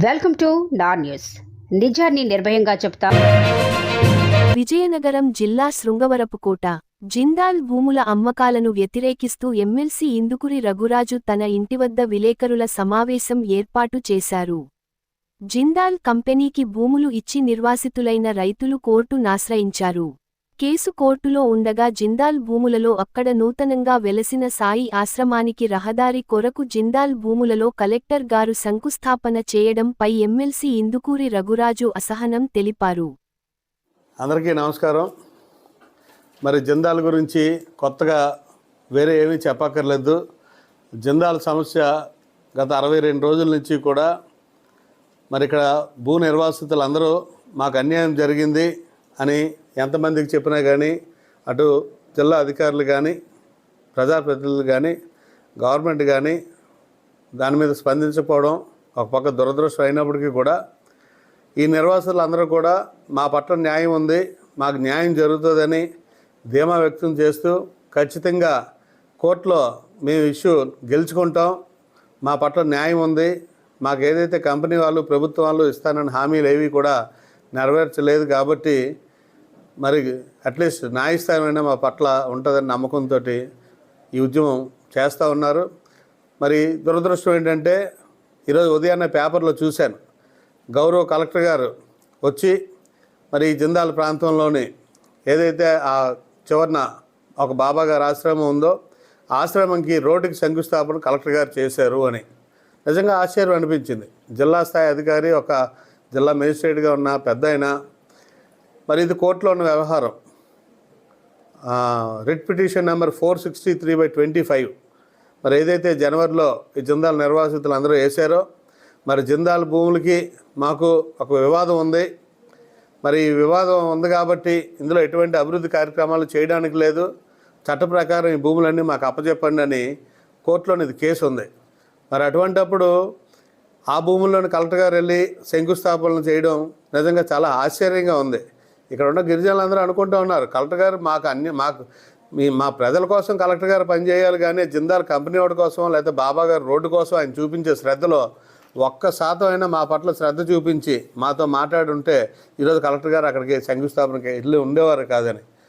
Welcome to నా news. నిజాన్ని నిర్భయంగా చెప్తా. విజయనగరం జిల్లా శృంగవరపుకోట జిందాల్ భూముల అమ్మకాలను వ్యతిరేకిస్తూ ఎమ్మెల్సీ ఇందుకురి రఘురాజు తన ఇంటివద్ద విలేకరుల సమావేశం ఏర్పాటు చేశారు. జిందాల్ కంపెనీకి భూములు ఇచ్చి నిర్వాసితులైన రైతులు కోర్టు నాశ్రయించారు. కేసు కోర్టులో ఉండగా జిందాల్ భూములలో అక్కడ నూతనంగా వెలసిన సాయి ఆశ్రమానికి రహదారి కొరకు జిందాల్ భూములలో కలెక్టర్ గారు శంకుస్థాపన చేయడంపై ఎమ్మెల్సీ ఇందుకూరి రఘురాజు అసహనం తెలిపారు. అందరికీ నమస్కారం. మరి జిందాల్ గురించి కొత్తగా వేరే ఏమీ చెప్పక్కర్లేదు. జిందాల్ సమస్య గత అరవై రెండు రోజుల నుంచి కూడా మరి ఇక్కడ భూ నిర్వాసితులందరూ మాకు అన్యాయం జరిగింది. అని ఎంతమందికి చెప్పినా కానీ అటు జిల్లా అధికారులు కానీ ప్రజాప్రతినిధులు కానీ గవర్నమెంట్ కానీ దాని మీద స్పందించకపోవడం ఒక పక్క దురదృష్టం అయినప్పటికీ కూడా ఈ నిర్వాసులు అందరూ కూడా మా పట్ల న్యాయం ఉంది మాకు న్యాయం జరుగుతుందని ధీమా వ్యక్తం చేస్తూ ఖచ్చితంగా కోర్టులో మేము ఇష్యూ గెలుచుకుంటాం మా పట్ల న్యాయం ఉంది మాకు ఏదైతే కంపెనీ వాళ్ళు ప్రభుత్వం వాళ్ళు ఇస్తానని హామీలు ఏవి కూడా నెరవేర్చలేదు కాబట్టి మరి అట్లీస్ట్ న్యాయస్థానమైనా మా పట్ల ఉంటుందని నమ్మకంతో ఈ ఉద్యమం చేస్తూ ఉన్నారు. మరి దురదృష్టం ఏంటంటే ఈరోజు ఉదయాన్నే పేపర్లో చూశాను. గౌరవ కలెక్టర్ గారు వచ్చి మరి ఈ జిందాల ప్రాంతంలోని ఏదైతే ఆ చివరన ఒక బాబాగారు ఆశ్రమం ఉందో ఆశ్రమంకి రోడ్డుకి శంకుస్థాపన కలెక్టర్ గారు చేశారు అని. నిజంగా ఆశ్చర్యం అనిపించింది. జిల్లా స్థాయి అధికారి ఒక జిల్లా మేజిస్ట్రేట్గా ఉన్న పెద్ద అయినా మరి ఇది కోర్టులో ఉన్న వ్యవహారం. Writ petition number four sixty three by twenty five. మరి ఏదైతే జనవరిలో ఈ జిందాల్ నిర్వాసితులు అందరూ వేశారో మరి జిందాల్ భూములకి మాకు ఒక వివాదం ఉంది. మరి ఈ వివాదం ఉంది కాబట్టి ఇందులో ఎటువంటి అభివృద్ధి కార్యక్రమాలు చేయడానికి లేదు. చట్ట ప్రకారం ఈ భూములన్నీ మాకు అప్పచెప్పండి అని కోర్టులోని ఇది కేసు ఉంది మరి అటువంటప్పుడు ఆ భూముల్లోని కలెక్టర్ గారు వెళ్ళి శంకుస్థాపనలు చేయడం నిజంగా చాలా ఆశ్చర్యంగా ఉంది. ఇక్కడ ఉన్న గిరిజనులందరూ అనుకుంటూ ఉన్నారు కలెక్టర్ గారు మాకు అన్ని మాకు మీ మా ప్రజల కోసం కలెక్టర్ గారు పనిచేయాలి కానీ జిందాల్ కంపెనీ వాడి కోసం లేకపోతే బాబా గారు రోడ్డు కోసం ఆయన చూపించే శ్రద్ధలో ఒక్క శాతం అయినా మా పట్ల శ్రద్ధ చూపించి మాతో మాట్లాడుంటే ఈరోజు కలెక్టర్ గారు అక్కడికి శంకుస్థాపనకి వెళ్ళి ఉండేవారు కాదని.